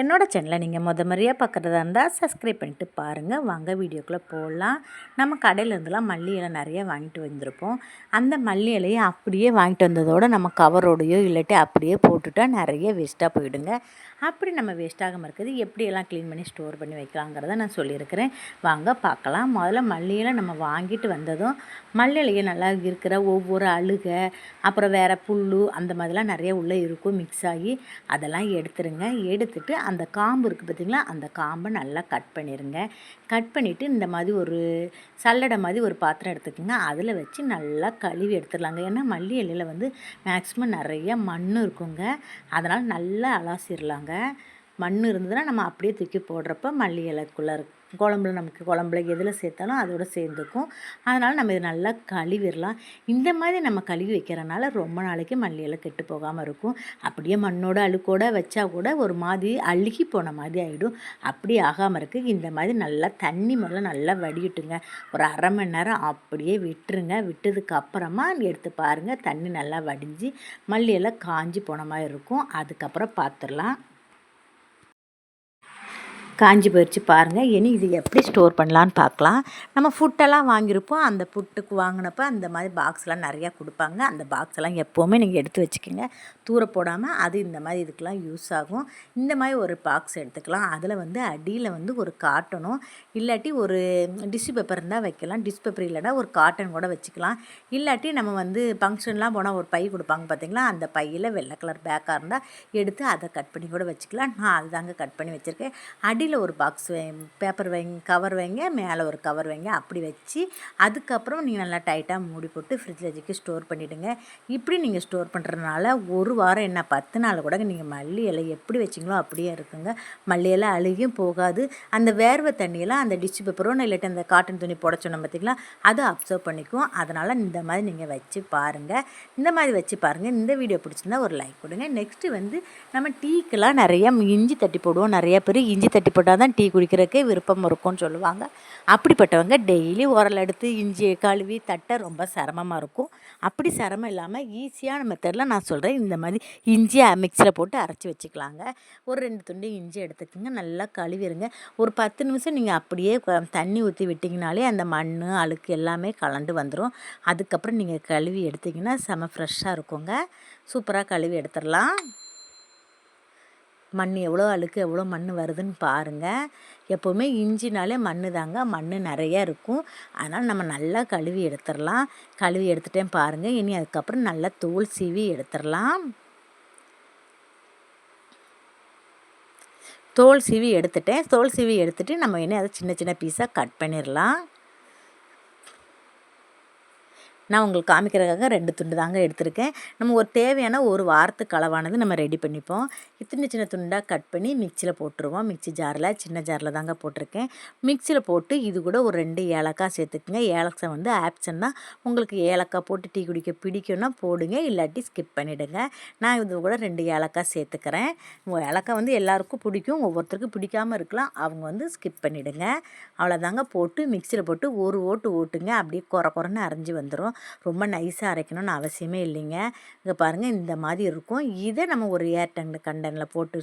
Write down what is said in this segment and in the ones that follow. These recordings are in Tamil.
என்னோடய சேனலை நீங்கள் முத முறையாக பார்க்குறதா இருந்தால் சப்ஸ்கிரைப் பண்ணிட்டு பாருங்கள் வாங்க வீடியோக்குள்ளே போடலாம் நம்ம கடையிலேருந்துலாம் மல்லி இலை நிறைய வாங்கிட்டு வந்திருப்போம். அந்த மல்லி இலையை அப்படியே வாங்கிட்டு வந்ததோடு நம்ம கவரோடையோ இல்லாட்டி அப்படியே போட்டுட்டா நிறைய வேஸ்ட்டாக போயிடுங்க. அப்படி நம்ம வேஸ்ட்டாகாமல் இருக்குது எப்படியெல்லாம் க்ளீன் பண்ணி ஸ்டோர் பண்ணி வைக்கலாங்கிறத நான் சொல்லியிருக்கிறேன். வாங்க பார்க்கலாம். முதல்ல மல்லியில நம்ம வாங்கிட்டு வந்ததும் மல்லி இலையை நல்லா இருக்கிற ஒவ்வொரு அழுகை அப்புறம் வேறு புல் அந்த மாதிரிலாம் நிறைய உள்ளே இருக்கும் மிக்ஸ் ஆகி அதெல்லாம் எடுத்துருங்க. எடுத்துட்டு அந்த காம்பு இருக்குது பார்த்திங்களா அந்த காம்பை நல்லா கட் பண்ணிடுங்க கட் பண்ணிவிட்டு இந்த மாதிரி ஒரு சல்லடை மாதிரி ஒரு பாத்திரம் எடுத்துக்கோங்க அதில் வச்சு நல்லா கழுவி எடுத்துடலாங்க. ஏன்னா மல்லி இலையில் வந்து மேக்ஸிமம் நிறைய மண் இருக்குங்க. அதனால் நல்லா அலாசிடலாங்க. மண் இருந்ததுன்னா நம்ம அப்படியே தூக்கி போடுறப்ப மல்லி இலைக்குள்ளே இருக்கு குழம்புல நமக்கு குழம்புல எதில் சேர்த்தாலும் அதோட சேர்ந்துக்கும். அதனால் நம்ம இதை நல்லா கழுவிடலாம். இந்த மாதிரி நம்ம கழுவி வைக்கிறனால ரொம்ப நாளைக்கு மல்லியெல்லாம் கெட்டு போகாமல் இருக்கும். அப்படியே மண்ணோட அழுக்கோட வச்சா கூட ஒரு மாதிரி அழுகி போன மாதிரி ஆகிடும் அப்படி ஆகாமல் இருக்குது இந்த மாதிரி நல்லா தண்ணி முதல்ல நல்லா வடிவிட்டுங்க ஒரு அரை மணி நேரம் அப்படியே விட்டுருங்க. விட்டதுக்கு அப்புறமா எடுத்து பாருங்கள் தண்ணி நல்லா வடிஞ்சு மல்லி எல்லாம் காஞ்சி போன மாதிரி இருக்கும். அதுக்கப்புறம் பார்த்துடலாம். காஞ்சி போயிடுச்சு பாருங்கள் இனி இது எப்படி ஸ்டோர் பண்ணலான்னு பார்க்கலாம். நம்ம ஃபுட்டெல்லாம் வாங்கியிருப்போம். அந்த ஃபுட்டுக்கு வாங்கினப்ப அந்த மாதிரி பாக்ஸ்லாம் நிறையா கொடுப்பாங்க. அந்த பாக்ஸ் எல்லாம் எப்போவுமே நீங்கள் எடுத்து வச்சுக்கோங்க. தூர போடாமல் அது இந்த மாதிரி இதுக்கெலாம் யூஸ் ஆகும். இந்த மாதிரி ஒரு பாக்ஸ் எடுத்துக்கலாம். அதில் வந்து அடியில் வந்து ஒரு காட்டனும் இல்லாட்டி ஒரு டிஷ்யூ பேப்பர் இருந்தால் வைக்கலாம். டிஷ் பேப்பர் இல்லைனா ஒரு காட்டன் கூட வச்சுக்கலாம். இல்லாட்டி நம்ம வந்து ஃபங்க்ஷன்லாம் போனால் ஒரு பை கொடுப்பாங்க பார்த்தீங்களா அந்த பையில் வெள்ளை கலர் பேக்காக இருந்தால் எடுத்து அதை கட் பண்ணி கூட வச்சுக்கலாம். நான் அதுதாங்க கட் பண்ணி வச்சுருக்கேன். அடியில் ஒரு பாக்ஸ் வை பேப்பர் வைங்க கவர் வைங்க. மேலே ஒரு கவர் வைங்க. அப்படி வச்சு அதுக்கப்புறம் நீங்கள் நல்லா டைட்டாக மூடி போட்டு ஃப்ரிட்ஜில் வச்சுக்கி ஸ்டோர் பண்ணிவிடுங்க இப்படி நீங்கள் ஸ்டோர் பண்ணுறதுனால ஒரு வாரம் என்ன பத்து நாள் கூட நீங்கள் மல்லி இலை எப்படி வச்சிங்களோ அப்படியே இருக்குங்க. மல்லி இலை அழுகியும் போகாது. அந்த வேர்வை தண்ணியெல்லாம் அந்த டிஷ்யூ பேப்பரோ இல்லாட்டி அந்த காட்டன் துணி போட சொன்னோம் பார்த்திங்களா அதை அப்சர்வ் பண்ணிக்கும் அதனால் இந்த மாதிரி நீங்கள் வச்சு பாருங்கள் இந்த மாதிரி வச்சு பாருங்கள் இந்த வீடியோ பிடிச்சிருந்தா ஒரு லைக் கொடுங்க. நெக்ஸ்ட்டு வந்து நம்ம டீக்கெல்லாம் நிறையா இஞ்சி தட்டி போடுவோம். நிறைய பேர் இஞ்சி தட்டி போட்டால் தான் டீ குடிக்கிறதுக்கே விருப்பம் இருக்கும்னு சொல்லுவாங்க. அப்படிப்பட்டவங்க டெய்லி உரல் எடுத்து இஞ்சியை கழுவி தட்டை ரொம்ப சிரமமாக இருக்கும். அப்படி சிரமம் இல்லாமல் ஈஸியான மெத்தடில் நான் சொல்கிறேன் இந்த மாதிரி இஞ்சியை மிக்சியில் போட்டு அரைச்சி வச்சுக்கலாங்க. ஒரு ரெண்டு துண்டு இஞ்சி எடுத்துக்கோங்க. நல்லா கழுவிடுங்க ஒரு பத்து நிமிஷம் நீங்கள் அப்படியே தண்ணி ஊற்றி விட்டிங்கனாலே அந்த மண் அழுக்கு எல்லாமே கலண்டு வந்துடும் அதுக்கப்புறம் நீங்கள் கழுவி எடுத்திங்கன்னா செம ஃப்ரெஷ்ஷாக இருக்குங்க. சூப்பராக கழுவி எடுத்துடலாம். மண் எவ்வளோ அழுக்கு எவ்வளோ மண் வருதுன்னு பாருங்கள் எப்போவுமே இஞ்சினாலே மண் தாங்க மண் நிறையா இருக்கும். அதனால் நம்ம நல்லா கழுவி எடுத்துடலாம். கழுவி எடுத்துட்டேன் பாருங்கள் இனி அதுக்கப்புறம் நல்லா தோல் சீவி எடுத்துடலாம். தோல் சீவி எடுத்துட்டேன். தோல் சீவி எடுத்துகிட்டு நம்ம என்ன அதை சின்ன சின்ன பீஸாக கட் பண்ணிடலாம். நான் உங்களுக்கு காமிக்கிறதுக்காக ரெண்டு துண்டு தாங்க எடுத்திருக்கேன். நம்ம ஒரு தேவையான ஒரு வாரத்துக்கு அளவானது நம்ம ரெடி பண்ணிப்போம். சின்ன சின்ன துண்டாக கட் பண்ணி மிக்சியில் போட்டுருவோம். மிக்சி ஜாரில் சின்ன ஜாரில் தாங்க போட்டிருக்கேன். மிக்சியில் போட்டு இது கூட ஒரு ரெண்டு ஏலக்காய் சேர்த்துக்குங்க. ஏலக்காய் வந்து ஆப்ஷன்னா உங்களுக்கு ஏலக்காய் போட்டு டீ குடிக்க பிடிக்கும்னா போடுங்க. இல்லாட்டி ஸ்கிப் பண்ணிவிடுங்க நான் இது கூட ரெண்டு ஏலக்காய் சேர்த்துக்கிறேன். ஏலக்காய் வந்து எல்லாருக்கும் பிடிக்கும். ஒவ்வொருத்தருக்கும் பிடிக்காமல் இருக்கலாம். அவங்க வந்து ஸ்கிப் பண்ணிவிடுங்க அவ்வளோதாங்க போட்டு மிக்சியில் போட்டு ஒரு ஓட்டு ஓட்டுங்க. அப்படியே குறை குறைன்னு அரைஞ்சி வந்துடும் ரொம்ப நைஸாக அரைக்கணும்னு அவசியமே இல்லைங்க. இங்கே பாருங்கள் இந்த மாதிரி இருக்கும். இதை நம்ம ஒரு ஏர் டங் கண்டனில் போட்டு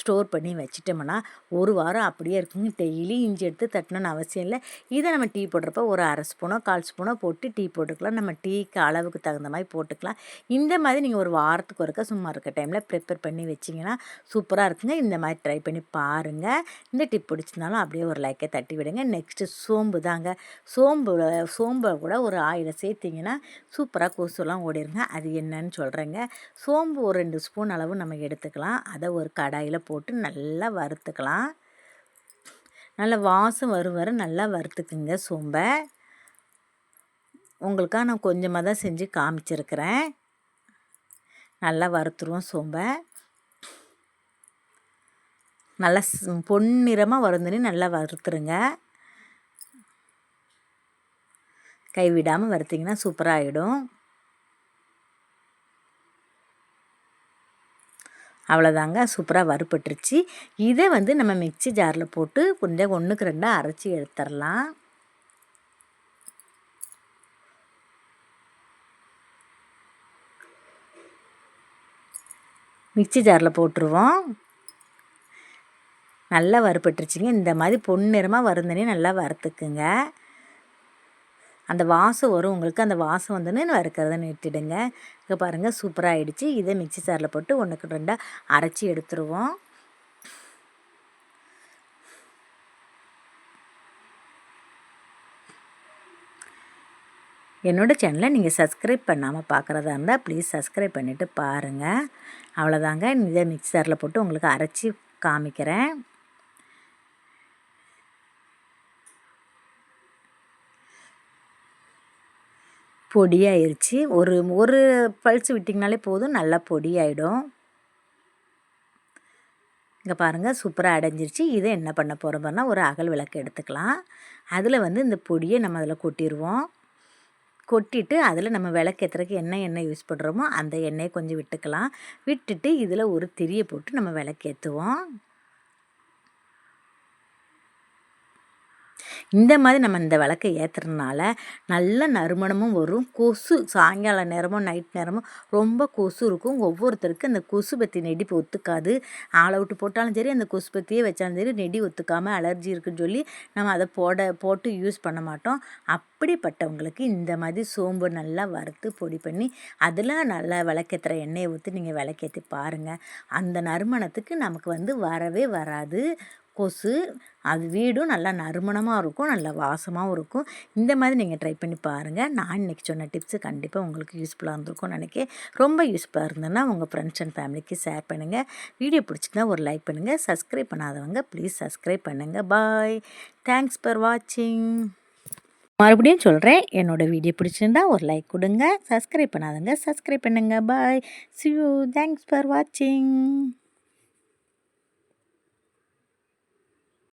ஸ்டோர் பண்ணி வச்சுட்டோம்னா ஒரு வாரம் அப்படியே இருக்குங்க. டெய்லி இஞ்சி எடுத்து தட்டணும்னு அவசியம் இல்லை. இதை நம்ம டீ போடுறப்ப ஒரு அரை ஸ்பூனோ கால் ஸ்பூனோ போட்டு டீ போட்டுக்கலாம். நம்ம டீக்கு அளவுக்கு தகுந்த மாதிரி போட்டுக்கலாம். இந்த மாதிரி நீங்கள் ஒரு வாரத்துக்கு ஒருக்க சும்மா இருக்க டைமில் ப்ரிப்பேர் பண்ணி வச்சிங்கன்னா சூப்பராக இருக்குங்க. இந்த மாதிரி ட்ரை பண்ணி பாருங்கள் இந்த டிப் பிடிச்சிருந்தாலும் அப்படியே ஒரு லைக்கை தட்டி விடுங்க நெக்ஸ்ட்டு சோம்பு தாங்க. சோம்பு சோம்பை கூட ஒரு ஆயிரம் சேர்த்து எடுத்திங்கன்னா சூப்பராக கொசுலாம் ஓடிடுங்க அது என்னன்னு சொல்கிறேங்க சோம்பு ஒரு ரெண்டு ஸ்பூன் அளவு நம்ம எடுத்துக்கலாம். அதை ஒரு கடாயில் போட்டு நல்லா வறுத்துக்கலாம். நல்லா வாசம் வரும் வர நல்லா வறுத்துக்குங்க சோம்பை. உங்களுக்காக நான் கொஞ்சமாக தான் செஞ்சு காமிச்சிருக்கிறேன். நல்லா வறுத்துருவோம் சோம்பை. நல்லா பொன்னிறமாக வருந்துன்னு நல்லா வறுத்துருங்க. கைவிடாமல் வறுத்திங்கன்னா சூப்பராக ஆகிடும் அவ்வளோதாங்க சூப்பராக வறுப்பட்டுருச்சு இதை வந்து நம்ம மிக்சி ஜாரில் போட்டு கொஞ்சம் ஒன்றுக்கு ரெண்டாக அரைச்சி எடுத்துடலாம் மிக்சி ஜாரில் போட்டுருவோம். நல்லா வறுப்பட்டுருச்சிங்க இந்த மாதிரி பொன்னிறமாக வருந்தனே நல்லா வறுத்துக்குங்க. அந்த வாசம் வரும். உங்களுக்கு அந்த வாசம் வந்தோடனே வறுக்கிறத நிறுத்திடுங்க. இங்கே பாருங்கள் சூப்பராக ஆகிடுச்சு இதை மிக்சி சாரில் போட்டு ஒன்றுக்கு ரெண்டாக அரைச்சி எடுத்துருவோம். என்னோடய சேனலை நீங்கள் சப்ஸ்கிரைப் பண்ணாமல் பார்க்குறதா இருந்தால் ப்ளீஸ் சப்ஸ்கிரைப் பண்ணிவிட்டு பாருங்கள் அவ்வளோதாங்க இதை மிக்சரில் போட்டு உங்களுக்கு அரைச்சி காமிக்கிறேன். பொடியாயிருச்சு. ஒரு ஒரு பல்ஸ் விட்டிங்கனாலே போதும் நல்லா பொடியாயிடும். இங்கே பாருங்கள் சூப்பராக அடைஞ்சிருச்சு. இதை என்ன பண்ண போகிறோம் போகிறோம்னா ஒரு அகல் விளக்கு எடுத்துக்கலாம். அதில் வந்து இந்த பொடியை நம்ம அதில் கொட்டிடுவோம் கொட்டிட்டு அதில் நம்ம விளக்கேற்றுறதுக்கு என்ன எண்ணெய் யூஸ் பண்ணுறோமோ அந்த எண்ணெயை கொஞ்சம் விட்டுக்கலாம். விட்டுட்டு இதில் ஒரு திரியை போட்டு நம்ம விளக்கேற்றுவோம் இந்த மாதிரி நம்ம இந்த விளக்கை ஏற்றுறதுனால நல்ல நறுமணமும் வரும். கொசு சாயங்கால நேரமும் நைட் நேரமும் ரொம்ப கொசு இருக்கும். ஒவ்வொருத்தருக்கும் அந்த கொசு பற்றி நெடி ஒத்துக்காது. ஆளை விட்டு போட்டாலும் சரி அந்த கொசு பற்றியே வச்சாலும் சரி நெடி ஒத்துக்காமல் அலர்ஜி இருக்குன்னு சொல்லி நம்ம அதை போட போட்டு யூஸ் பண்ண மாட்டோம். அப்படிப்பட்டவங்களுக்கு இந்த மாதிரி சோம்பு நல்லா வறுத்து பொடி பண்ணி அதில் நல்லா விளக்கேற்றுற எண்ணெயை ஊற்றி நீங்கள் விளக்கேற்றி பாருங்கள் அந்த நறுமணத்துக்கு நமக்கு வந்து வரவே வராது. கொசு அது வீடும் நல்லா நறுமணமாக இருக்கும் நல்லா வாசமாகவும் இருக்கும். இந்த மாதிரி நீங்கள் ட்ரை பண்ணி பாருங்கள் நான் இன்றைக்கி சொன்ன டிப்ஸு கண்டிப்பாக உங்களுக்கு யூஸ்ஃபுல்லாக இருந்திருக்கும்னு நினைக்கிறேன். ரொம்ப யூஸ்ஃபுல்லாக இருந்ததுன்னா உங்கள் ஃப்ரெண்ட்ஸ் அண்ட் ஃபேமிலிக்கு ஷேர் பண்ணுங்கள் வீடியோ பிடிச்சிருந்தா ஒரு லைக் பண்ணுங்கள் சப்ஸ்கிரைப் பண்ணாதவங்க ப்ளீஸ் சப்ஸ்கிரைப் பண்ணுங்கள் பாய் தேங்க்ஸ் ஃபார் வாட்சிங் மறுபடியும் சொல்கிறேன் என்னோடய வீடியோ பிடிச்சிருந்தா ஒரு லைக் கொடுங்க. சப்ஸ்கிரைப் பண்ணாதவங்க சப்ஸ்கிரைப் பண்ணுங்கள் bye see you thanks for வாட்சிங்